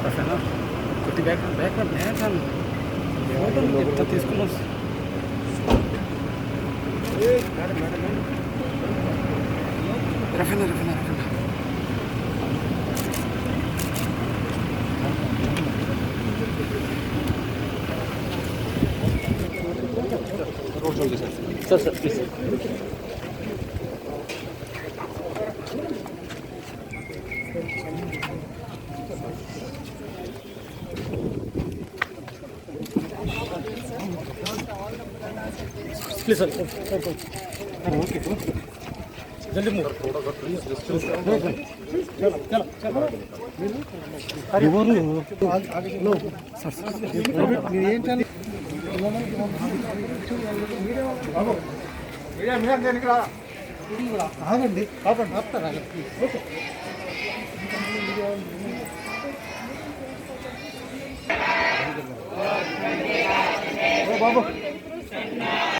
Okay కొద్ది back back back ఎంత తీసుకున్నాం Rafeena Rafeena Rafeena sir sir please please sir okay జల్దీ move ఆగండి ఆపండి ఆపుతారా ఓకే బాబు.